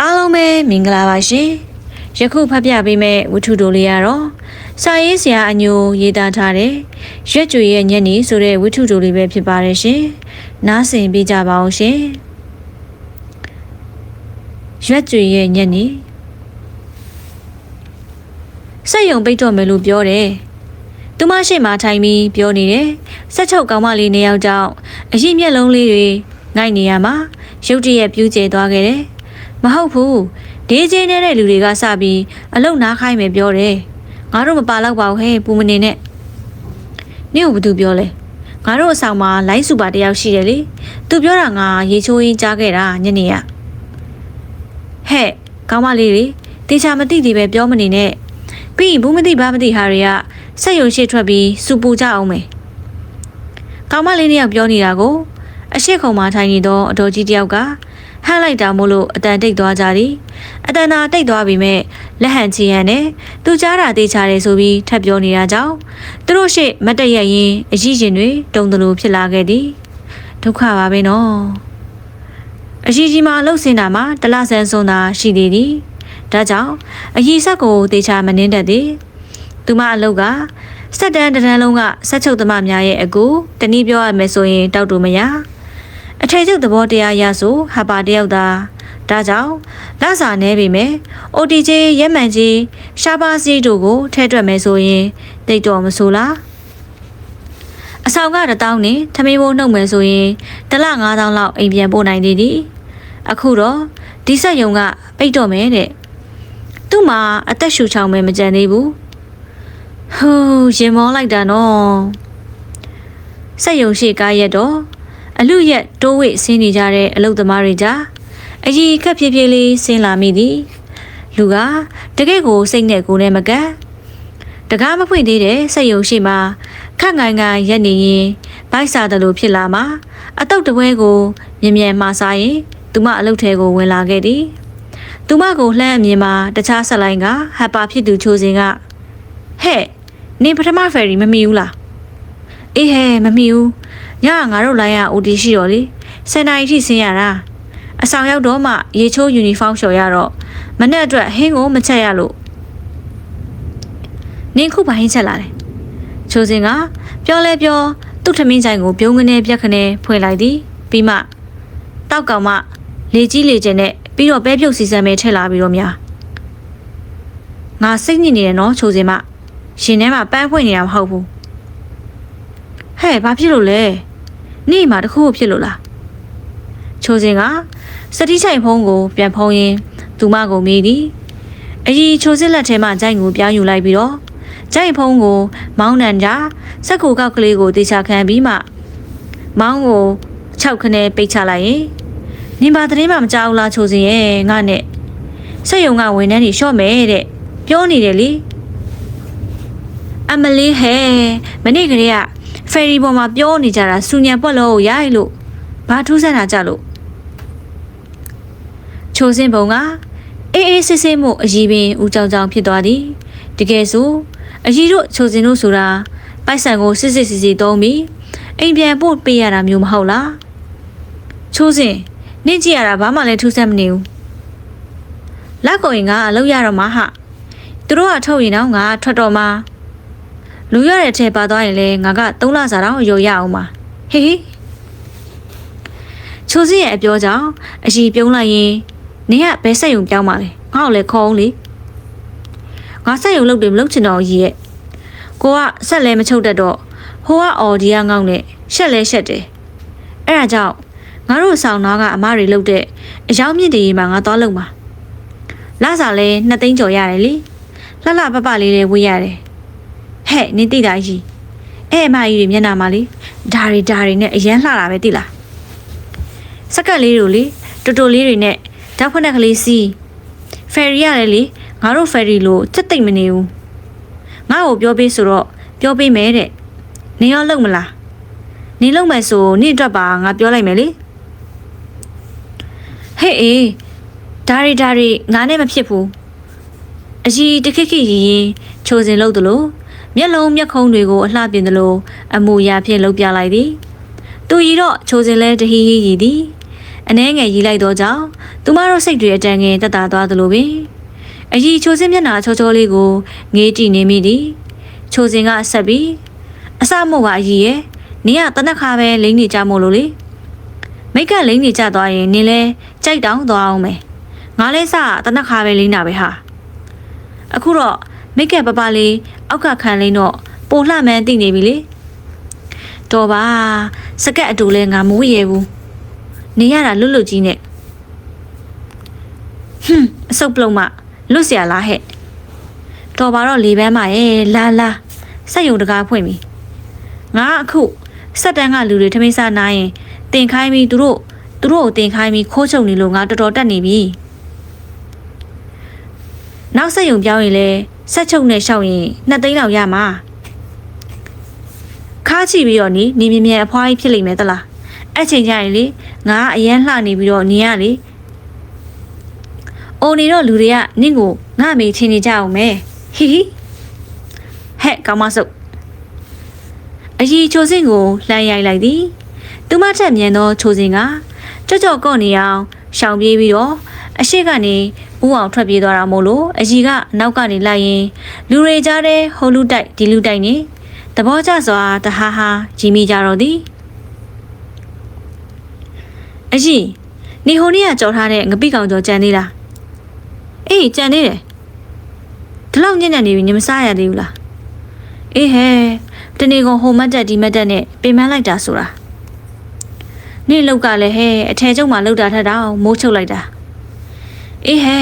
အားလုံးပဲမင်္ဂလာပါရှင်ယခုဖတ်ပြပေးမယ့်ဝတ္ထုတိုလေးကတော့စာရေးဆရာအညိုရေးသားထားတဲ့ရွက်ကြွေရဲ့ညနေဆိုတဲ့ဝတ္ထုတိုလေးပဲဖြစ်ပါတယ်ရှင်နားဆင်ပေးကြပါအောင်ရှင်ရွက်ကြွေရဲ့ညနေစက်ယုံပိတ်တော့မယ်လို့ပြောတယ်သူမရှိမှထိုင်ပြီးပြောနေတယ်ဆက်ချုပ်ကောင်မလေးနေယောက်ကြောင့်အရင်မျက်လုံးလေးတွေငိုက်နေရမှာရုတ်တရက်ပြူးကျဲသွားခဲ့တယ် မဟုတ်ဘူးဒေးချင်းနေတဲ့လူတွေကစပြီးအလုတ်နားခိုင်းမယ်ပြောတယ်ငါတို့မပါတော့ပါဘူးဟဲ့ပူမနေနဲ့နင့်ကိုဘာသူပြောလဲငါတို့အဆောင်မှာလိုင်းစူပါတယောက်ရှိတယ်လေသူပြောတာငါရေချိုးရင်းကြားခဲ့တာညနေကဟဲ့ကောင်းမလေးတွေတေချာမသိသေးပဲပြောမနေနဲ့ပြီးရင်ဘူးမသိဘာမသိဟာတွေကဆက်ရုံရှိထွက်ပြီးစူပူကြအောင်မယ်ကောင်းမလေးတယောက်ပြောနေတာကိုအရှိခုံမှာထိုင်နေတော့အတော်ကြီးတယောက်က ဟန့်လိုက်တာမို့လို့အတန်တိတ်သွားကြသည်အတန်သာတိတ်သွားပြီမဲ့လက်ဟန်ချီရန်နဲ့သူကြားတာတေးချတယ်ဆိုပြီးထပ်ပြောနေတာကြောင့်သူတို့ရှေ့မတ်တရက်ရင်အကြီးရှင်တွေတုံတလူဖြစ်လာခဲ့သည်ဒုက္ခပါပဲနော်အကြီးကြီးမှလှုပ်စင်တာမှာတလဆန်းစွန်းသာရှိသေးသည်ဒါကြောင့်အကြီးဆက်ကိုတေချာမနှင်းတတ်သည်သူမအလုတ်ကစက်တန်းတန်းလုံးကဆက်ချုပ်သမားများရဲ့အကူတနည်းပြောရမယ်ဆိုရင်တောက်တူမရ အထေချုပ်သဘောတရားရဆိုဟာပါတယောက်သာဒါကြောင့်လစာနေပြီမယ် OTJ ရက်မှန်ကြီးရှားပါစီတို့ကိုထဲတွက်မယ်ဆိုရင်တိတ်တော်မဆိုလားအဆောင်ကတစ်တောင်းနဲ့ထမင်းဘိုးနှုတ်မယ်ဆိုရင်တစ်လ9000လောက်အိမ်ပြန်ပို့နိုင်သေးသည်အခုတော့ဒီဆက်ယုံကပိတ်တော့မယ်တဲ့သူ့မှာအသက်ရှူချောင်းမဲမကြံသေးဘူးဟိုးရင်မောလိုက်တာနော်ဆက်ယုံရှိကားရက်တော့ အလူရက်တိုးဝိဆင်းနေကြတဲ့အလုတ်သမားတွေကြားအကြီးခက်ဖြည်းဖြည်းလေးဆင်းလာမိသည်လူကတကယ့်ကိုစိတ်နဲ့ကိုယ်နဲ့မကပ်တကားမဖွင့်သေးတဲ့ဆက်ယုံရှိမှာခက်ငိုင်ငိုင်ရက်နေရင်ဘိုက်စားတယ်လို့ဖြစ်လာမှာအတုတ်တပွဲကိုမြင်မြန်မှားစားရင်သူမအလုတ်ထဲကိုဝင်လာခဲ့သည်သူမကိုလှမ်းအမြင်မှာတခြားဆက်လိုင်းကဟပ်ပါဖြစ်သူချိုးစင်ကဟဲ့နင်ပထမဖယ်ရီမမီဘူးလားအေးဟဲ့မမီဘူး ညကငါတို့လိုင်းရ OT ရှိတော့လေစင်နိုင်ထိဆင်းရတာအဆောင်ရောက်တော့မှရေချိုးယူနီဖောင်းလျှော်ရတော့မနေ့အတွက်ဟင်းကိုမချက်ရလို့နင်ခုဘာဟင်းချက်လာလဲချိုးစင်ကပြောလဲပြောသူ့ထမင်းဆိုင်ကိုပြုံးကနေပြက်ခနဲဖွင့်လိုက်သည်ပြီးမှတောက်ကောင်မှလေကြီးလေကျင်နဲ့ပြီးတော့ပဲပြုတ်စီစံမဲထည့်လာပြီးတော့များငါစိတ်ညစ်နေတယ်နော်ချိုးစင်မရှင်ထဲမှာပန်းဖွင့်နေတာမဟုတ်ဘူး ဟဲ့ဘာဖြစ်လို့လဲနေ့မှာတခုခုဖြစ်လို့လားချိုးစင်ကစတိချိုင်ဖုံးကိုပြန်ဖုံးရင်းသူမကိုမေးသည်အကြီးချိုးစစ်လက်ထဲမှဂျိုင်ကိုပြောင်းယူလိုက်ပြီးတော့ဂျိုင်ဖုံးကို မောင်းနှံကြစက်ကူကောက်ကလေးကိုတေချာခံပြီးမှ မောင်းကို6ခနဲ့ပိတ်ချလိုက်ရင်နင်ပါသတင်းမှမကြောက်လားချိုးစင်ရဲ့ငါနဲ့စက်ယုံကဝင်နှန်းနေရှော့မယ်တဲ့ပြောနေတယ်လေအမလေးဟဲ့မနေ့ကလေးက ဖယ်ရီပေါ်မှာပြောနေကြတာစူညံပွက်လို့ရိုက်လို့ဘာထူးဆန်းတာကြလို့ချိုစင်ပုံကအေးအေးဆေးဆေးမှုအကြီးပင်ဦးကြောင်ကြောင်ဖြစ်သွားသည်တကယ်ဆိုအကြီးတို့ချိုစင်တို့ဆိုတာပိုက်ဆံကိုစစ်စစ်စီစီသုံးပြီးအိမ်ပြန်ပို့ပေးရတာမျိုးမဟုတ်လားချိုးစင်နင့်ကြည့်ရတာဘာမှလည်းထူးဆန်းမနေဘူးလက်ကိုရင်ကအလုပ်ရတော့မှဟာသူတို့ကထုတ်ရင်တော့ငါထွက်တော့မှ လူရတဲ့ထဲပါသွားရင်လေငါက3လစာတော့ရောရအောင်ပါဟေးဟေးချိုးစင်ရဲ့အပြောကြောင့်အကြီးပြုံးလိုက်ရင်နင်ကဘယ်ဆက်ယုံပြောင်းပါလဲငါ့ကိုလည်းခေါ်အောင်လေငါဆက်ယုံလုပ်တယ်မလုပ်ချင်တော့ကြီးရဲ့ကိုကဆက်လဲမချုပ်တတ်တော့ဟိုကအော်ဒီကငောင်းနဲ့ရှက်လဲရှက်တယ်အဲ့ဒါကြောင့်ငါတို့ဆောင်သားကအမတွေလုပ်တဲ့အယောင်မြင့်တည်မှာငါသွားလုပ်မှာလာစားလဲနှစ်သိန်းကျော်ရတယ်လေလှလှပပလေးတွေဝေးရတယ် ဟဲ့နင်သိတာကြီးအဲ့အမကြီးတွေမျက်နှာမှာလေဒါတွေဒါတွေနဲ့အရန်လှတာပဲသိလားစက်ကက်လေးတို့လေတူတူလေးတွေနဲ့ဓာတ်ဖွက်တဲ့ကလေးစီးဖယ်ရီရတယ်လေငါတို့ဖယ်ရီလို့စက်သိမ့်မနေဘူးငါ့ကိုပြောပေးဆိုတော့ပြောပေးမယ်တဲ့နင်ရောလုံမလားနင်လုံမယ်ဆိုနင့်အတွက်ပါငါပြောလိုက်မယ်လေဟဲ့အေးဒါရီဒါရီငါနဲ့မဖြစ်ဘူးအကြီးတခက်ခက်ရီရင်ချိုစင်လို့တလို့ မျက်လုံးမျက်ခုံးတွေကိုအလှပြင်တလို့အမူအရာဖြင့်လှုပ်ပြလိုက်သည်သူရီတော့ချိုစင်လဲတဟီဟီရီသည်အနှဲငယ်ရီးလိုက်တော့ကြောင့်သူမတို့စိတ်တွေအတန်ငယ်တက်တာသွားသလိုပဲအကြီးချိုစင်းမျက်နှာချောချောလေးကိုငေးကြည့်နေမိသည်ချိုစင်ကဆက်ပြီးအစမို့ကအကြီးရဲ့နင်ကတနက်ခါပဲလိမ့်နေကြမို့လို့လေမိတ်ကလိမ့်နေကြသွားရင်နင်လဲကြိုက်တောင်းသွားအောင်မယ်ငါလဲစတနက်ခါပဲလိမ့်တာပဲဟာအခုတော့မိတ်ကပပလေး အောက်ကခံလိမ့်တော့ပိုလှမှန်းသိနေပြီလေတော်ပါစကက်အတူလဲငါမဝရဘူးနေရတာလွတ်လွတ်ကြီးနဲ့ဟွန်းအဆုပ်ပလုံးမလွတ်เสียလားဟဲ့တော်ပါတော့လေပန်းမရဲ့လာလာစက်ယုံတကားဖွင့်ပြီငါအခုစက်တန်းကလူတွေထမိတ်စားနာရင်တင်ခိုင်းပြီးသူတို့သူတို့ကိုတင်ခိုင်းပြီးခိုးချုပ်နေလို့ငါတော်တော်တက်နေပြီနောက်စက်ယုံပြောင်းရင်လဲ ဆက်ချုပ်နဲ့ရှောက်ရင်နှစ်သိန်းလောက်ရမှာခါချီပြီးတော့နီနေမြင်မြန်အဖွားကြီးဖြစ်လိမ့်မယ်သလားအဲ့ချိန်ကျရင်လေငါအရန်လှနေပြီးတော့နေရလေအိုနေတော့လူတွေကနင့်ကိုငါမေးချင်းနေကြအောင်မယ်ဟီဟီဟဲ့ကောင်းမဆုပ်အကြီးချိုစင်ကိုလှမ်းရိုက်လိုက်သည်သူမထက်မြန်သောချိုစင်ကကြော့ကြော့ကော့နေအောင်ရှောင်ပြေးပြီးတော့အရှိကနေ ဦးအောင်ထွက်ပြေးသွားတာမို့လို့အကြီးကအနောက်ကနေလိုက်ရင်လူတွေကြားတဲ့ဟိုလူတိုက်ဒီလူတိုက်နေသဘောကျစွာတဟားဟာကြီးမိကြတော့သည်အကြီးနေဟိုနေ့ကကြော်ထားတဲ့ငပိကောင်ကြော်ကြံသေးလားအေးကြံသေးတယ်ဒီလောက်ညံ့ညံ့နေပြီညမစားရသေးဘူးလားအေးဟဲတနေ့ကဟိုမတ်တက်ဒီမတ်တက်နဲ့ပြင်မလိုက်တာဆိုတာနေ့လောက်ကလည်းဟဲအထယ်ကျုံမှာလောက်တာထက်တော့မိုးချုပ်လိုက်တာ အေးဟဲ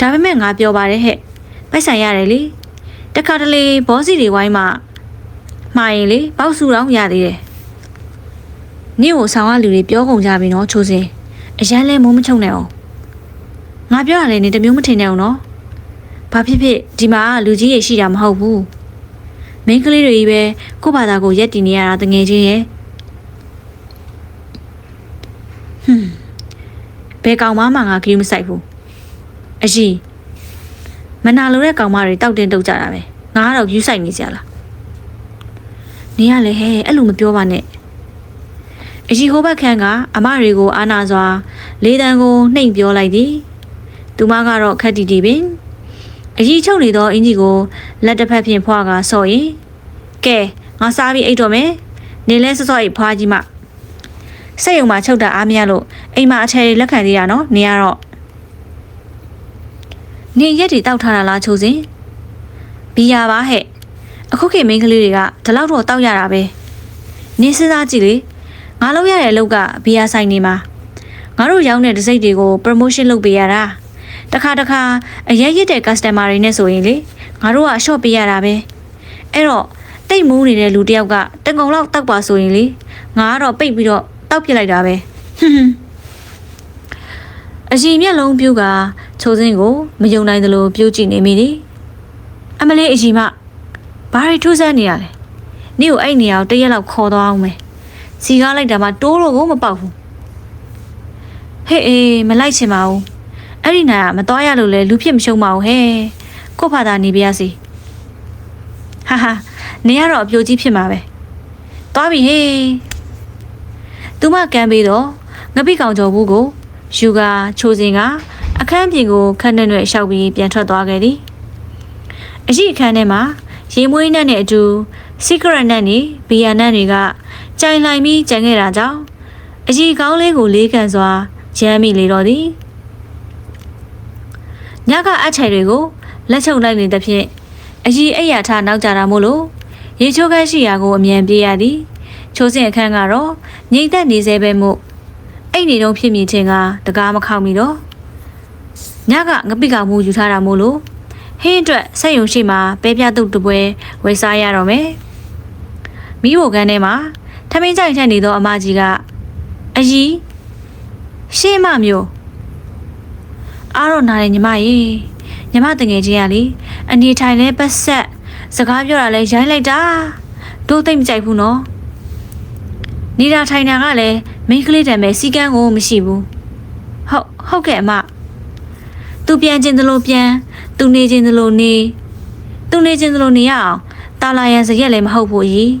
ဒါပေမဲ့ငါပြောပါတယ်ဟဲ့ပိုက်ဆိုင်ရတယ်လေတခါတလေဘောစီတွေဝိုင်းမှာမှားရင်လေပေါက်စုတော့ရသေးတယ်နေ့ကိုဆောင်ရလူတွေပြောကုန်ကြပြီနော်ချိုးစင်အရန်လဲမိုးမချုံနဲ့အောင်ငါပြောရတယ်နေတမျိုးမထင်နဲ့အောင်နော်ဘာဖြစ်ဖြစ်ဒီမှာလူကြီးရရှိတာမဟုတ်ဘူးမင်းကလေးတွေကြီးပဲကို့ဘာသာကိုရက်တည်နေရတာတငယ်ချင်းရဲ့ဟွန်းဘယ်ကောင်မှမငါခရီးမဆိုင်ဘူး အရှိမနာလိုတဲ့ကောင်မတွေတောက်တင်တုတ်ကြတာပဲငါကတော့ယူဆိုင်နေကြလားနေရလေဟဲ့အဲ့လိုမပြောပါနဲ့အရှိဟိုဘက်ခန်းကအမတွေကိုအာနာစွာ လေးတန်းကိုနှိမ်ပြောလိုက်သည်သူမကတော့ခက်တီတီပင်အကြီးချုပ်နေသောအင်ကြီးကိုလက်တစ်ဖက်ဖြင့်ဖွာကဆော့ရင်ကဲငါစားပြီးအိတ်တော့မယ်နေလဲစောစောအိတ်ဖွာကြီးမစက်ယုံမှာချုပ်တာအားမရလို့အိမ်မှာအထယ်လက်ခံသေးတာနော်နေရတော့ နေရက်တွေတောက်ထားတာလားချိုးစင်ဘီယာပါဟဲ့အခုခေတ်မိန်းကလေးတွေကဒီလောက်တော့တောက်ရတာပဲနေစဉ်းစားကြည့်လေငါလုပ်ရတဲ့အလုပ်ကဘီယာဆိုင်နေမှာငါတို့ရောင်းတဲ့ဒစိမ့်တွေကို promotion လုပ်ပေးရတာတခါတခါအရက်ရစ်တဲ့ customer တွေနဲ့ဆိုရင်လေငါတို့ကအ short ပေးရတာပဲအဲ့တော့တိတ်မူးနေတဲ့လူတယောက်ကတကုံလောက်တောက်ပါဆိုရင်လေငါကတော့ပိတ်ပြီးတော့တောက်ပြစ်လိုက်တာပဲဟွန်းဟွန်း အရှိမျက်လုံးပြူကချိုးစင်းကိုမယုံနိုင်သလိုပြူကြည့်နေမိသည်အမလေးအရှိမဘာတွေထူးဆန်းနေရလဲနေ့ကိုအဲ့နေရာကိုတရက်လောက်ခေါ်သွားအောင်မယ်စီကားလိုက်တာမှတိုးတော့ကိုမပေါက်ဘူးဟေးအေးမလိုက်ချင်ပါဘူးအဲ့ဒီနာကမတော်ရလို့လေလူဖြစ်မရှုံးပါဘူးဟဲ့ကို့ဖာသာနေပြရစီဟာဟာနေရတော့အပြိုကြီးဖြစ်မှာပဲသွားပြီဟေးသူမကန်ပြီးတော့ငပိကောင်ကျော်ဘူးကို ယူကာချိုးစင်ကအခန်းပြင်ကိုခန်းနဲ့နဲ့ရှောက်ပြီးပြန်ထွက်သွားခဲ့သည်အရှိအခန်းထဲမှာရေမွေးနဲ့နဲ့အတူ secret နဲ့နေဘီယာနဲ့တွေကကြိုင်လိုက်ပြီးကြံခဲ့တာကြောင့်အကြီးကောင်းလေးကိုလေးခံစွာရမ်းမိလေတော့သည်ညကအချိုင်တွေကိုလက်ချုပ်လိုက်နေတဲ့ဖြင့်အကြီးအိယာထနောက်ကြတာမို့လို့ရေချိုးခန်းရှိရာကိုအမြန်ပြေးရသည်ချိုးစင်အခန်းကတော့ငိမ့်သက်နေသေးပဲမို့ အဲ့နေတော့ဖြစ်မြင်ခြင်းကတကားမခောက်မိတော့ညကငပိကောင်မှုယူထားတာမို့လို့ဟင်းအတွက်ဆက်ယုံရှိမှာပဲပြတုတ်တပွဲဝယ်စားရတော့မယ်မိဖို့ကန်းထဲမှာထမင်းကြိုက်ထက်နေသောအမကြီးကအကြီးရှေ့မမျိုးအားတော့နားတယ်ညီမရေညီမတငယ်ချင်းကလေအနေထိုင်လဲပတ်ဆက်စကားပြောတာလဲရိုင်းလိုက်တာတို့သိမ့်မကြိုက်ဘူးနော် နေတာထိုင်တာကလည်းမိန်းကလေးတံပဲစီကန်းကိုမရှိဘူးဟုတ်ဟုတ်ကဲ့အမသူပြန်ခြင်းသလိုပြန်သူနေခြင်းသလိုနေသူနေခြင်းသလိုနေရအောင်တာလာရန်စရက်လည်းမဟုတ်ဘူးကြီး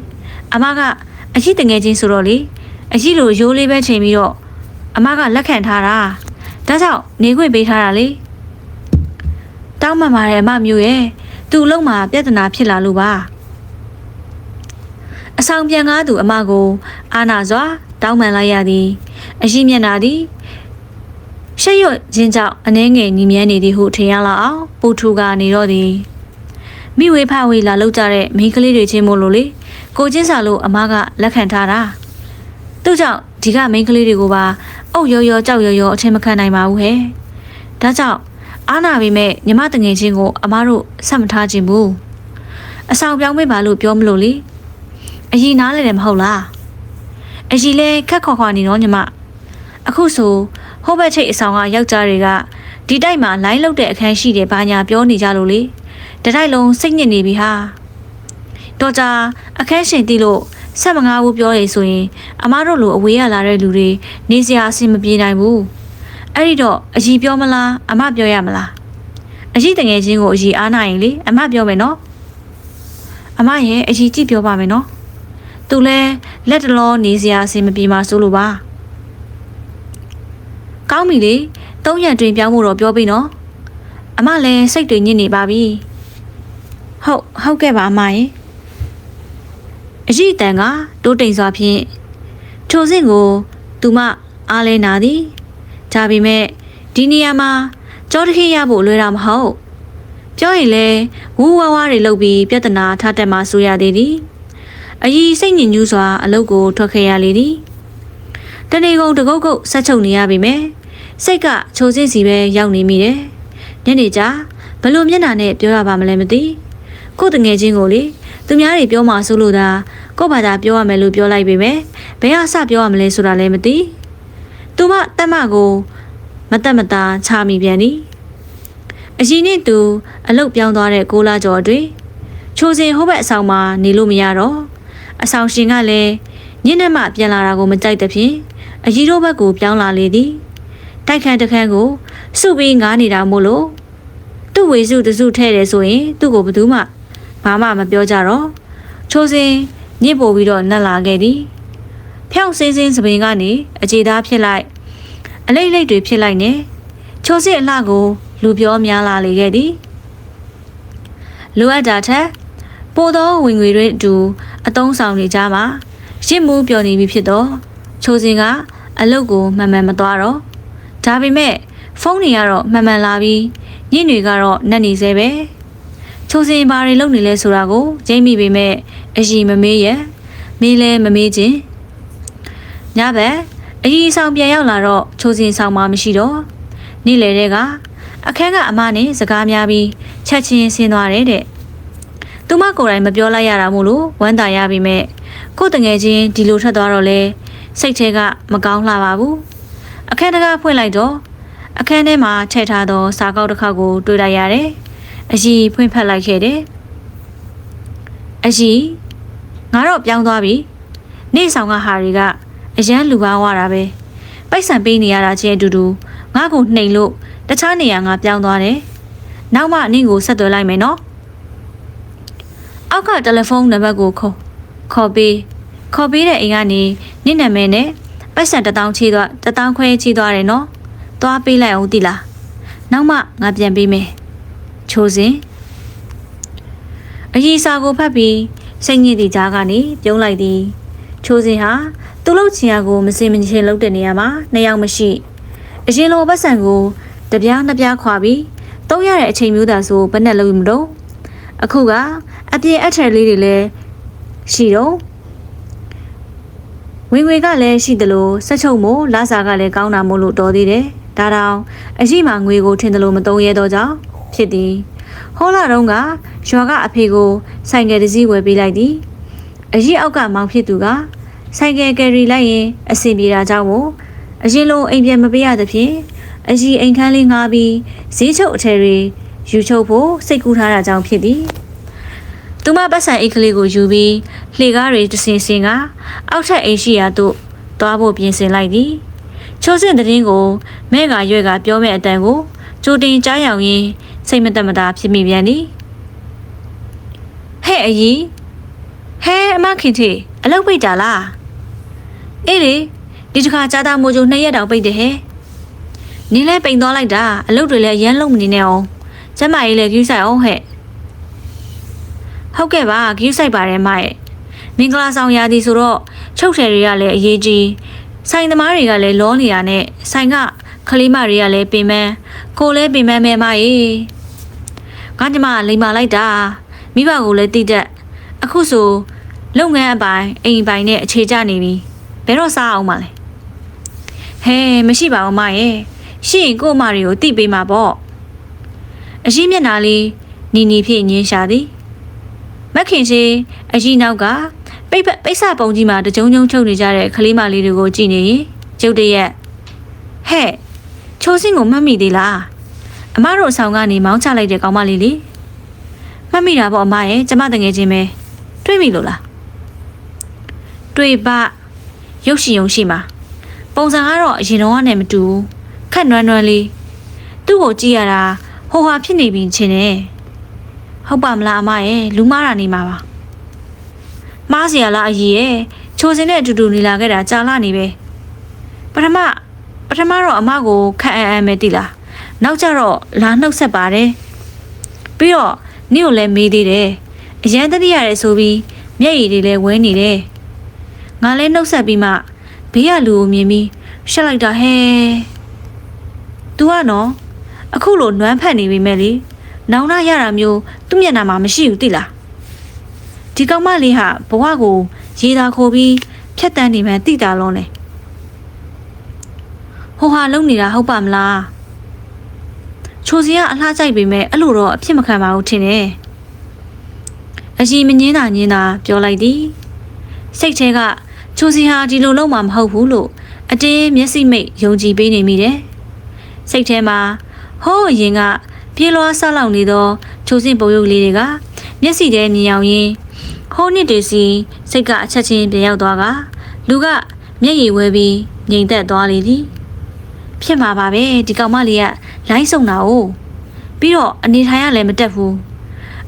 အမကအရှိတငယ်ချင်းဆိုတော့လေအရှိလိုရိုးလေးပဲချိန်ပြီးတော့အမကလက်ခံထားတာဒါကြောင့်နေခွင့်ပေးထားတာလေတောင်းမှန်ပါတယ်အမမျိုးရဲ့သူ့လုံးမှာပြဿနာဖြစ်လာလို့ပါ အဆောင်ပြန်ကားသူအမကို အာနာစွာ တောင်းပန်လိုက်ရသည်အရှိမျက်နာသည်ရှက်ရွတ်ခြင်းကြောင့်အနှဲငယ်ညီမြန်းနေသည်ဟုထင်ရလောက်အောင်ပူထူကနေတော့သည်မိဝေဖဝေလာလောက်ကြတဲ့မိန်းကလေးတွေချင်းမို့လို့လေကိုချင်းစာလို့အမကလက်ခံထားတာသူ့ကြောင့်ဒီကမိန်းကလေးတွေကိုပါအုပ်ရောရောကြောက်ရောရောအထင်မခံနိုင်ပါဘူးဟဲ့ဒါကြောင့်အားနာပေမဲ့ညီမတငယ်ချင်းကိုအမတို့ဆက်မထားခြင်းဘူးအဆောင်ပြောင်းမေးပါလို့ပြောမလို့လေ အရင်နားလည်းမဟုတ်လားအရင်လဲခက်ခွာခွာနေတော့ညီမအခုဆိုဟိုဘက်ချိတ်အဆောင်ကယောက်ျားတွေကဒီတိုက်မှာလိုင်းလုတ်တဲ့အခန်းရှိတယ်ဘာညာပြောနေကြလို့လေတတိုက်လုံးစိတ်ညစ်နေပြီဟာတော့ကြအခန်းရှင်တီးလို့ဆက်မငါဘူးပြောရဆိုရင် အမားတို့လိုအဝေးရလာတဲ့လူတွေနေစရာအဆင်မပြေနိုင်ဘူးအဲ့ဒီတော့အကြီးပြောမလားအမပြောရမလားအကြီးတငယ်ချင်းကိုအကြီးအားနိုင်လေအမပြောမယ်နော်အမရဲ့အကြီးကြည့်ပြောပါမယ်နော် သူလဲလက်တလောနေစရာအဆင်မပြေမှာစိုးလို့ပါကောင်းပြီလေသုံးရံတွင်ပြောင်းဖို့တော့ပြောပြီနော်အမလည်းစိတ်တွေညစ်နေပါပြီဟုတ်ဟုတ်ကဲ့ပါအမရဲ့အရှိတန်ကတိုးတိမ်စွာဖြင့်ချိုစင့်ကိုသူမအားလဲနာသည်ဒါပေမဲ့ဒီနေရာမှာကြောတခေရဖို့လွယ်တာမဟုတ်ပြောရင်လဲဝူဝါးဝါးတွေလုပ်ပြီးပြဿနာထားတတ်မှဆိုရသေးသည် အကြီးစိတ်ညစ်ညူးစွာအလုပ်ကိုထွက်ခဲ့ရလေသည်တနေကုန်တကုတ်ကုတ်ဆက်ချုပ်နေရပြီမယ်စိတ်ကချိုစင့်စီပဲရောက်နေမိတယ်ညနေကျဘလို့မျက်နှာနဲ့ပြောရပါမလဲမသိကို့တငယ်ချင်းကိုလေသူများတွေပြောမှဆိုလို့သာကို့ဘာသာပြောရမယ်လို့ပြောလိုက်ပေမဲ့ဘယ်ဟာစပြောရမလဲဆိုတာလည်းမသိသူမတက်မကိုမတက်မတာချမိပြန်သည်အရင်နဲ့သူအလုတ်ပြောင်းသွားတဲ့ကိုလာကျော်အတွင်းချိုစင်ဟိုဘက်အဆောင်မှာနေလို့မရတော့ အဆောင်ရှင်ကလည်းညနေမှပြန်လာတာကိုမကြိုက်တဲ့ဖြင့်အကြီးတို့ဘက်ကိုပြောင်းလာလေသည်တိုက်ခန်းတစ်ခန်းကိုစုပြီးငားနေတာမို့လို့သူ့ဝေစုတစုထဲ့တယ်ဆိုရင် သူ့ကိုဘယ်သူမှဘာမှမပြောကြတော့ချိုးစင်ညစ်ပို့ပြီးတော့နက်လာခဲ့သည်ဖြောင်းစင်းစင်းစပင်ကနေအခြေသားဖြစ်လိုက်အလိတ်လိတ်တွေဖြစ်လိုက်နေချိုးစင်အလှကို လူပြောများလာလေခဲ့သည်လိုအပ်တာထက် ပိုသောဝင်ငွေတွေအတူအတုံးဆောင်နေကြမှာရစ်မှုပျော်နေပြီဖြစ်တော့ချိုးစင်ကအလုတ်ကိုမှန်မှန်မသွားတော့ဒါပေမဲ့ဖုန်းတွေကတော့မှန်မှန်လာပြီးညင်တွေကတော့နှက်နေသေးပဲချိုစင်ဘာတွေလုပ်နေလဲဆိုတာကိုကြိမ့်မိပေမဲ့အကြီးမမေးရမေးလဲမမေးခြင်းညဘက်အကြီးဆောင်ပြန်ရောက်လာတော့ချိုစင်ဆောင်မှမရှိတော့နေ့လေတဲ့ကအခန်းကအမနဲ့စကားများပြီးချက်ချင်းဆင်းသွားတယ်တဲ့ သူမကိုယ်တိုင်မပြောလိုက်ရတာမို့လို့ဝမ်းသာရပြီမဲ့ကို့တငယ်ချင်းဒီလိုထွက်သွားတော့လဲစိတ်ထဲကမကောင်းလှပါဘူးအခန်းတကားဖွင့်လိုက်တော့အခန်းထဲမှာထည့်ထားသောစာကောက်တစ်ခေါက်ကိုတွေ့လိုက်ရတယ်။အကြီးဖွင့်ဖက်လိုက်ခဲ့တယ်။အကြီးငါတော့ပြောင်းသွားပြီ။နေ့ဆောင်ကဟာရီကအရန်လူကားဝါတာပဲ။ပိုက်ဆံပေးနေရတာချင်းအတူတူငါ့ကိုနှိမ်လို့တခြားနေရာငါပြောင်းသွားတယ်။နောက်မှနင့်ကိုဆက်သွယ်လိုက်မယ်နော်။ အောက်ကတယ်လီဖုန်းနံပါတ်ကိုခေါ်ခေါ်ပေးခေါ်ပေးတဲ့အိမ်ကနေနင့်နာမည်နဲ့ပိုက်ဆံတစ်တောင်းချီသွားတစ်တောင်းခွဲချီသွားတယ်နော်။သွားပေးလိုက်အောင်တိလား။နောက်မှငါပြန်ပေးမယ်။ချိုးစင်အကြီးစာကိုဖတ်ပြီးစိတ်ညစ်သည့်ကြားကနေပြုံးလိုက်သည်။ချိုးစင်ဟာသူ့လုတ်ချင်ရကိုမစင်မချင်းလုတ်တဲ့နေရာမှာနှစ်ယောက်မရှိ။အရင်လိုပတ်စံကိုတပြားနှစ်ပြားခွာပြီးတုံးရတဲ့အချိန်မျိုးသာဆိုဘယ်နဲ့လုံးမလို့အခုက အပြင်းအထက်လေးတွေလည်းရှိတော့ဝင်ငွေကလည်းရှိတယ်လို့ဆက်ချုပ်မို့လာစာကလည်းကောင်းတာမို့လို့တော်သေးတယ်ဒါတောင်အရှိမငွေကိုထင်တယ်လို့မတုံးရဲတော့ကြောင်းဖြစ်သည်ဟောလာတော့ကရွာကအဖေကိုဆိုင်ကယ်တစ်စီးဝယ်ပေးလိုက်သည်အရှိအောက်ကမောင်ဖြစ်သူကဆိုင်ကယ်ကယ်ရီလိုက်ရင်အဆင်ပြေတာကြောင့်မို့အရင်လိုအိမ်ပြန်မပေးရသဖြင့်အရှိအိမ်ခန်းလေးငှားပြီးဈေးချုပ်အထည်တွေယူချုပ်ဖို့စိတ်ကူးထားတာကြောင့်ဖြစ်သည် သူမပတ်စံအိတ်ကလေးကိုယူပြီးလှေကားတွေတစင်စင်ကအောက်ထပ်အိမ်ရှိရာသို့သွားဖို့ပြင်ဆင်လိုက်သည်ချိုးစင်တဲ့င်းကိုမဲကရွက်ကပြောမဲ့အတန်ကိုကြိုတင်ကြားရောက်ရင်းစိတ်မတက်မတာဖြစ်မိပြန်သည်ဟဲ့အကြီးဟဲအမခင်ထေအလုပ်ပိတ်တာလားအေးလေဒီဒီတစ်ခါကြာတာမိုးကျိုနှစ်ရက်တောင်ပိတ်တယ်ဟဲ့နင်းလဲပိန်သွားလိုက်တာအလုပ်တွေလည်းရမ်းလုံးမနေနဲ့အောင်ကျမကြီးလည်းကြည့်ဆိုင်အောင်ဟဲ့ ဟုတ်ကဲ့ပါကြည့်ဆိုင်ပါတယ်မရဲ့မင်္ဂလာဆောင်ရာသီဆိုတော့ချုပ်ထည်တွေကလည်းအရေးကြီးဆိုင်သမားတွေကလည်းလောနေတာနဲ့ဆိုင်ကကလေးမတွေကလည်းပင်မကိုလည်းပင်မမဲမရဲ့ငါကျမလိမ်မာလိုက်တာမိဘကိုလည်းတိတက်အခုဆိုလုပ်ငန်းအပိုင်းအိမ်ပိုင်းနဲ့အခြေကျနေပြီဘယ်တော့စားအောင်မလဲဟဲမရှိပါဘူးမရဲ့ရှိရင်ကို့အမတွေကိုတိပေးမှာပေါ့အရှိမျက်နာလေးနီနီဖြစ်ညင်းရှာသည် မက်ခင်ရှိအရှိနောက်ကပိတ်ပပိတ်စပုံကြီးမှာတကြုံကြုံချုပ်နေကြတဲ့ကလေးမလေးတွေကိုကြည့်နေရင်ကျုပ်တရက်ဟဲ့ချိုးစင်းကိုမှတ်မိသေးလားအမတို့အဆောင်ကနေမောင်းချလိုက်တဲ့ကောင်မလေးလေမှတ်မိတာပေါ့အမရဲ့ကျမတငယ်ချင်းပဲတွေးမိလို့လားတွေးပါရုပ်ရှင်ရုံရှိမှာပုံစံကတော့အရင်တော့ကနေမတူဘူးခက်နွမ်းနွမ်းလေးသူ့ကိုကြည့်ရတာဟိုဟာဖြစ်နေပြီချင်းနဲ့ ဟုတ်ပါမလားအမရဲ့လူမတာနေမှာပါမားစီရလားအကြီးရဲ့ချိုစင်နဲ့အတူတူနေလာခဲ့တာကြာလာနေပဲပထမပထမတော့အမကိုခန့်အန်အန်ပဲတိလားနောက်ကျတော့လာနှုတ်ဆက်ပါတယ်ပြီးတော့နေ့ကိုလည်းမေးသေးတယ်အရန်တတိရတယ်ဆိုပြီးမျက်ရည်တွေလည်းဝဲနေတယ်ငါလည်းနှုတ်ဆက်ပြီးမှဘေးကလူကိုမြင်ပြီးရှက်လိုက်တာဟဲ तू ကနော်အခုလိုနွမ်းဖက်နေပြီမဲ့လေ နောင်နာရတာမျိုးသူ့မျက်နှာမှာမရှိဘူးသိလားဒီကောင်မလေးဟာဘဝကိုရေသာခိုးပြီးဖြတ်တန်းနေမှန်းသိတာလုံးလေဟိုဟာလုံနေတာဟုတ်ပါမလားချိုစီကအလှကြိုက်ပေမဲ့အဲ့လိုတော့အဖြစ်မခံပါဘူးထင်တယ်အကြီးမငင်းတာငင်းတာပြောလိုက်သည်စိတ်ထဲကချိုစီဟာဒီလိုလုံးမှာမဟုတ်ဘူးလို့အတင်းမျက်စိမိတ်ယုံကြည်ပေးနေမိတယ်စိတ်ထဲမှာဟိုးအရင်က ပြေးလွှားဆောက်လောက်နေသောချိုစင်ပုံရုပ်လေးတွေကမျက်စိထဲမြင်အောင်ရင်ဟိုးနှစ်တွေစီစိတ်ကအချက်ချင်းပြန်ရောက်သွားကလူကမျက်ရည်ဝဲပြီးငြိမ်သက်သွားလေသည်ဖြစ်မှာပါပဲဒီကောင်မလေးကလိုင်းဆုံတာ哦ပြီးတော့အနေထိုင်ရလည်းမတက်ဘူး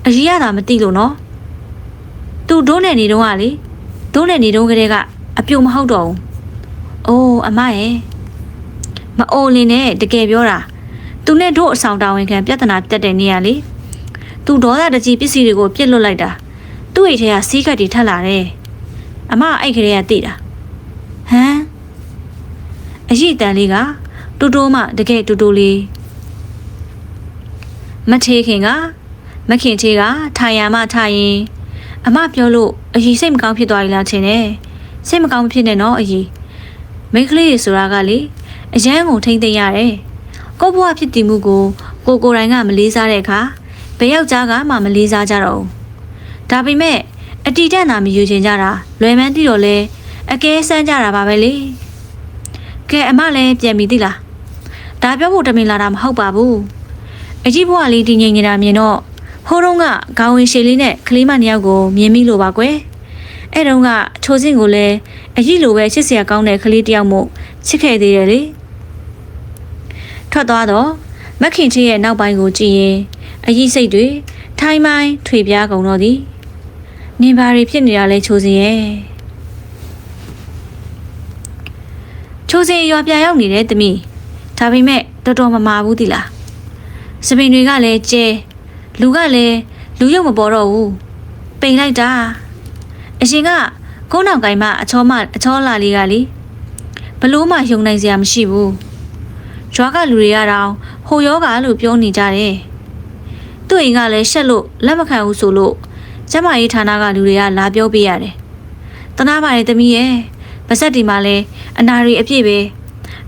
အကြီးရတာမသိလို့နော်သူဒိုးနဲ့နေတော့ကလေဒိုးနဲ့နေတော့ကလေးကအပြုံမဟုတ်တော့ဘူးအိုးအမရဲ့မအိုလင်းနဲ့တကယ်ပြောတာ သူနဲ့တို့အဆောင်တာဝန်ခံပြဿနာတက်တဲ့နေရလေသူဒေါသတကြီးပစ္စည်းတွေကိုပြစ်လွတ်လိုက်တာသူ့အိတ်ထဲကစီးကတ်တွေထက်လာတယ်အမအဲ့ကလေးကတိတာဟမ်အရှိတန်လေးကတူတိုးမှတကယ်တူတိုးလေးမထေခင်ကမခင်သေးကထိုင်ရမှထိုင်ရင်အမပြောလို့အကြီးစိတ်မကောင်းဖြစ်သွားပြီလားထင်တယ်စိတ်မကောင်းမဖြစ်နဲ့နော်အကြီးမိန်းကလေးတွေဆိုတာကလေအရန်ကိုထိမ့်သိမ့်ရတယ် ကို့ဘဝဖြစ်တည်မှုကိုကိုကိုယ်တိုင်ကမလေးစားတဲ့အခါဘယ်ယောက်ျားကမှမလေးစားကြတော့ဘူးဒါပေမဲ့အတီတက်နာမယူချင်ကြတာလွယ်မှန်းသိတော့လဲအကဲစမ်းကြတာပါပဲလေကဲအမလည်းပြန်ပြီသိလားဒါပြောဖို့တမင်လာတာမဟုတ်ပါဘူးအကြီးဘဝလေးတည်ငြိမ်နေတာမြင်တော့ဟိုးတုန်းကခေါင်းဝင်ရှည်လေးနဲ့ကလေးမနှစ်ယောက်ကိုမြင်မိလို့ပါကွယ်အဲ့တုန်းကချိုးစင်းကိုလည်းအကြီးလိုပဲချစ်စရာကောင်းတဲ့ကလေးတစ်ယောက်မို့ချစ်ခဲ့သေးတယ်လေ ထွက်သွားတော့မက်ခင်ချင်းရဲ့နောက်ပိုင်းကိုကြည့်ရင်အကြီးစိတ်တွေထိုင်းမိုင်းထွေပြားကုန်တော့သည်နင်ဘာတွေဖြစ်နေတာလဲချိုးစင်းရဲ့ချိုးစင်းရွာပြန်ရောက်နေတဲ့တမီးဒါပေမဲ့တော်တော်မမာဘူးတိလားစပင်တွေကလည်းကျဲလူကလည်းလူရုပ်မပေါ်တော့ဘူးပိန်လိုက်တာအရှင်ကကုန်းနောက်ကိုင်းမအချောမအချောလာလေးကလေဘလို့မှယုံနိုင်စရာမရှိဘူး ကြွားကလူတွေကတော့ဟိုယောဂါလို့ပြောနေကြတယ်သူ့အိမ်ကလည်းရှက်လို့လက်မခံဘူးဆိုလို့ကျမကြီးဌာနကလူတွေကလာပြောပေးရတယ်တနာပါတယ်တမီးရဲ့ပါဆက်ဒီမှာလဲအနာရီအပြည့်ပဲ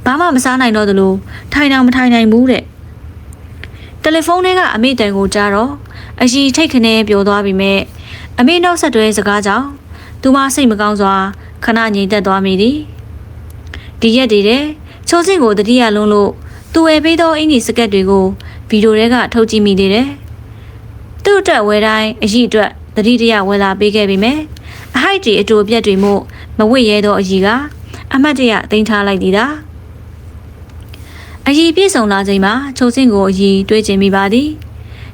ဘာမှမစားနိုင်တော့သလိုထိုင်အောင်မထိုင်နိုင်ဘူးတဲ့တယ်လီဖုန်းထဲကအမေတန်ကိုကြားတော့အရှိထိတ်ခနဲပြောသွားပြီမဲ့အမေနောက်ဆက်တွဲစကားကြောင့်သူမစိတ်မကောင်းစွာခဏငြိမ်သက်သွားမိသည်ဒီရက်တည်းတဲ့ ချိုးစင်ကိုတတိယလုံးလို့သူဝယ်ပေးသောအင်ကြီးစကက်တွေကိုဗီဒီယိုတွေကထုတ်ကြည့်မိသေးတယ်သူ့အတွက်ဝယ်တိုင်းအရှိအတွက်တတိတရဝယ်လာပေးခဲ့ပြီမဲ့အဟိုက်တီအတူအပြက်တွေမို့မဝစ်ရဲသောအကြီးကအမတ်တရတင်ထားလိုက်သည်သာအကြီးပြည့်စုံလာချိန်မှာချိုးစင်ကိုအကြီးတွေးကျင်မိပါသည်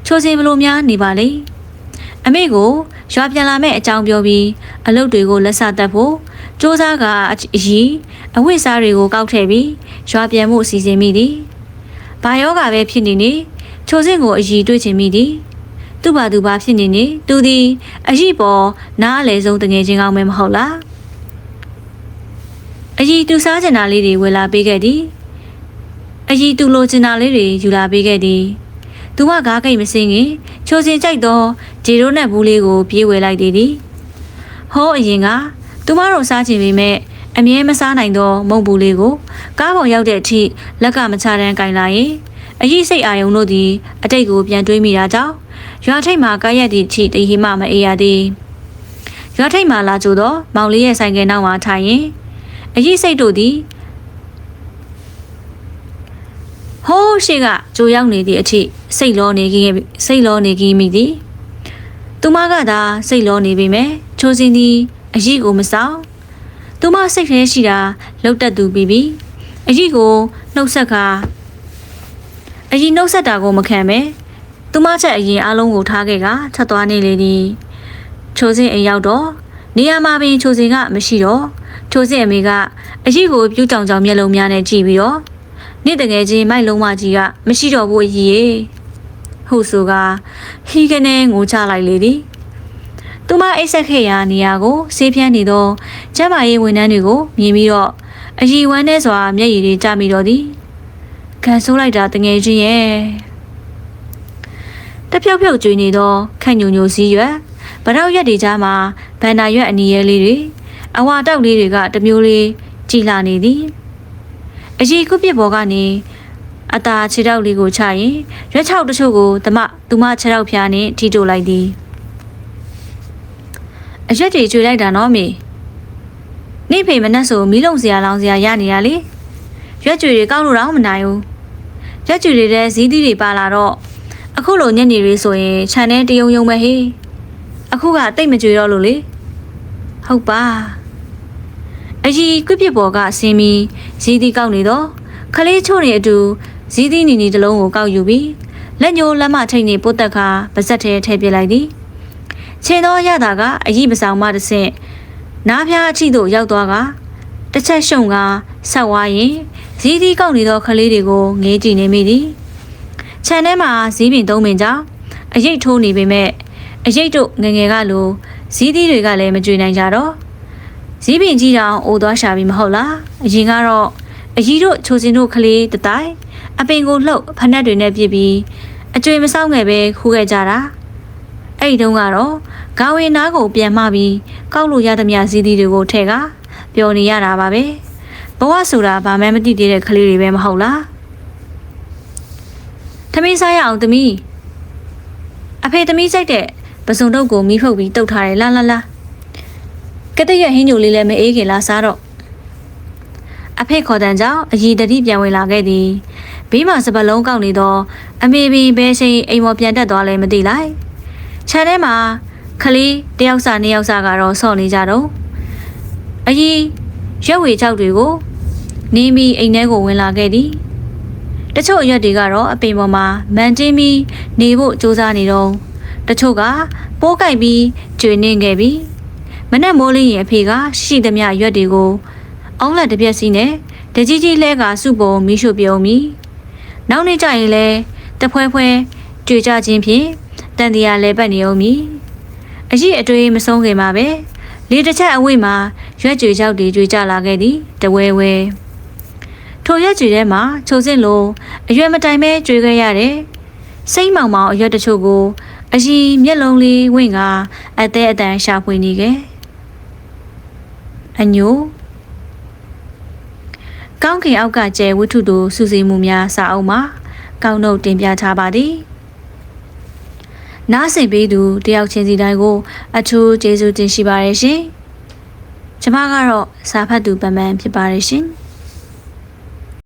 ချိုးစင်ဘလို့များနေပါလိမ့် အမေကိုရွာပြန်လာမဲ့အကြောင်းပြောပြီးအလုပ်တွေကိုလက်ဆတက်ဖို့စ조사ကအကြီးအဝိစားတွေကိုကောက်ထည့်ပြီးရွာပြန်မှုအစီအစဉ်မိသည်ဘာယောဂပဲဖြစ်နေနေချိုစင်ကိုအည်တွေ့ချင်မိသည်သူ့ဘာသူဘာဖြစ်နေနေသူသည်အည်ပေါ်နားအလေဆုံးတငယ်ချင်းကောင်းမဲမဟုတ်လားအည်သူစားချင်တာလေးတွေဝယ်လာပေးခဲ့သည်အည်သူလိုချင်တာလေးတွေယူလာပေးခဲ့သည် သူကကားကိတ်မစင်းခင်ချိုစင်ကြိုက်သောဂျီရိုနဲ့ဘူးလေးကိုပြေးဝယ်လိုက်သည်သည်ဟောအရင်ကသူမတို့စားချင်ပေမဲ့အမြဲမစားနိုင်သောမုံဘူးလေးကိုကားပေါ်ရောက်တဲ့အထိလက်ကမချတန်းကင်လာရင်အကြီးစိတ်အာယုံတို့သည်အတိတ်ကိုပြန်တွေးမိတာကြောင့်ရွာထိပ်မှာကားရက်သည့်အထိတဟိမမအေးရသည်ရွာထိပ်မှာလာကြသောမောင်လေးရဲ့ဆိုင်ကယ်နောက်မှာထိုင်ရင်အကြီးစိတ်တို့သည် ဟိုးရှိကကြိုရောက်နေသည့်အထိစိတ်လောနေကြီးစိတ်လောနေကြီးမိသည်သူမကသာစိတ်လောနေပေမဲ့ချိုးစင်းသည်အကြီးကိုမဆောင်သူမစိတ်ထဲရှိတာလှုပ်တက်သူပြီးပြီအကြီးကိုနှုတ်ဆက်ခါအကြီးနှုတ်ဆက်တာကိုမခံပဲသူမချက်အရင်အလုံးကိုထားခဲ့ကထွက်သွားနေလေသည်ချိုးစင်းအိမ်ရောက်တော့နေရာမှာပင်ချိုးစင်းကမရှိတော့ချိုးစင်းအမေကအကြီးကိုပြူးကြောင်ကြောင်မျက်လုံးများနဲ့ကြည့်ပြီးတော့ နေ့တကယ်ချင်းမိုက်လုံးမကြီးကမရှိတော့ဘူးအကြီးရေဟုတ်ဆိုကဟီကနေငိုချလိုက်လေသည်သူမအိတ်ဆက်ခဲ့ရာနေရာကိုဆေးဖြန်းနေသောကျမ်းမာရေးဝန်ထမ်းတွေကိုမြင်ပြီးတော့အယီဝမ်းနဲ့စွာမျက်ရည်တွေကျမိတော့သည်ခံဆိုးလိုက်တာတငယ်ချင်းရဲ့တဖြောက်ဖြောက်ကျွေးနေသောခန့်ညုံညိုစည်းရွက်ဗရောက်ရက်တွေကြားမှာဗန္နာရွက်အနီရဲလေးတွေအဝါတောက်လေးတွေကတမျိုးလေးကြည်လာနေသည် အယီကုပစ်ဘော်ကနေအตาခြေထောက်လေးကိုချရင်ရွက်ချောက်တချို့ကိုတမသူမခြေထောက်ဖျားနှင့်ထိတိုလိုက်သည်အရက်တွေကျွေလိုက်တာနော်မေနေဖေမနဲ့ဆိုမီးလုံးစရာလောင်စရာရနေရလေရွက်ကျွေတွေကောက်လို့တော့မနိုင်ဘူးရွက်ကျွေတွေတဲ့ဇီးသီးတွေပါလာတော့အခုလိုညနေတွေဆိုရင်ခြံထဲတယုံယုံပဲဟေးအခုကတိတ်မကြွေတော့လို့လေဟုတ်ပါ အကြီးကွပြစ်ပေါ်ကဆင်းပြီးဇီးသီးကောက်နေတော့ခလေးချို့နေအတူဇီးသီးနီနီတစ်လုံးကိုကောက်ယူပြီးလက်ညိုးလက်မထိတ်နေပုတ်တက်ခါပါဇက်ထဲထည့်ပြလိုက်သည်ခြေတော်ရတာကအကြီးပဆောင်မတစ်ဆင့်နားဖျားအထိသို့ရောက်သွားကတစ်ချက်ရှုံကဆက်ဝါရင်ဇီးသီးကောက်နေသောခလေးတွေကိုငေးကြည့်နေမိသည်ခြံထဲမှာဇီးပင်သုံးပင်ကြောင့်အရိတ်ထိုးနေပေမဲ့အရိတ်တို့ငငယ်ကလိုဇီးသီးတွေကလည်းမကြွေနိုင်ကြတော့ ဇီးပင်ကြီးတောင်အိုသွားရှာပြီးမဟုတ်လားအရင်ကတော့အကြီးတို့ချိုစင်တို့ကလေးတတိုင်းအပင်ကိုလှုပ်ဖက်နှက်တွေနဲ့ပြစ်ပြီးအကျွေမဆောက်ငယ်ပဲခူးခဲ့ကြတာအဲ့ဒီတုန်းကတော့ဂါဝေနားကိုပြန်မှပြီးကောက်လို့ရသမျှဇီးသီးတွေကိုထည့်ကပျော်နေရတာပါပဲဘဝဆိုတာဘာမှမသိသေးတဲ့ကလေးတွေပဲမဟုတ်လားသမီးစားရအောင်သမီးအဖေသမီးစိတ်တဲ့ပစုံတုပ်ကိုမီးဖုတ်ပြီးတုတ်ထားတယ်လာလာလာ ကတဲ့ရဟင်းညိုလေးလည်းမအေးခင်လားစားတော့အဖေခေါ်တန်ကြောင့်အည်တတိပြန်ဝင်လာခဲ့သည်ဘေးမှာစပလုံးကောက်နေသောအမေပင်ဘဲရှိန်အိမ်မော်ပြန်တက်သွားလဲမသိလိုက်ခြံထဲမှာခလေးတယောက်စာနှစ်ယောက်စာကတော့ဆော့နေကြတော့အကြီးရွက်ဝေချောက်တွေကိုနင်းပြီးအိမ်ထဲကိုဝင်လာခဲ့သည်တချို့ရွက်တွေကတော့အပင်ပေါ်မှာမန်တင်းပြီးနေဖို့စူးစမ်းနေတော့တချို့ကပိုးကြိုက်ပြီးကျွေနေခဲ့ပြီ မနဲ့မိုးလေးရင်အဖေကရှိသမျှရွက်တွေကိုအောင်းလက်တစ်ပြက်စီနဲ့တကြီးကြီးလဲကစုပုံမီးရှို့ပြုံးပြီးနောက်နေ့ကျရင်လဲတဖွဲဖွဲကြွေကြခြင်းဖြင့်တန်တရားလဲပတ်နေအောင်မီအရှိအတွေ့မဆုံးခင်မှာပဲလေတစ်ချက်အဝိမှာရွက်ကြွေကြောက်တွေကြွေကြလာခဲ့သည်တဝဲဝဲထိုရွက်ကြွေထဲမှာချုပ်စင်လိုအရွက်မတိုင်ပဲကြွေခဲ့ရတယ်စိတ်မောင်မောင်အရွက်တချို့ကိုအရှိမျက်လုံးလေးဝင့်ကအသေးအတန်ရှာဖွေနေခဲ့ အညိုကောင်းကင်အောက်ကကျဲဝတ္ထုတို့စူစီမှုများစာအုပ်မှာကောင်းတော့တင်ပြထားပါသည်နားဆင်ပေးသူတယောက်ချင်းစီတိုင်းကို အထူးကျေးဇူးတင်ရှိပါတယ်ရှင်။ကျွန်မကတော့စာဖတ်သူပမှန်ဖြစ်ပါတယ်ရှင်။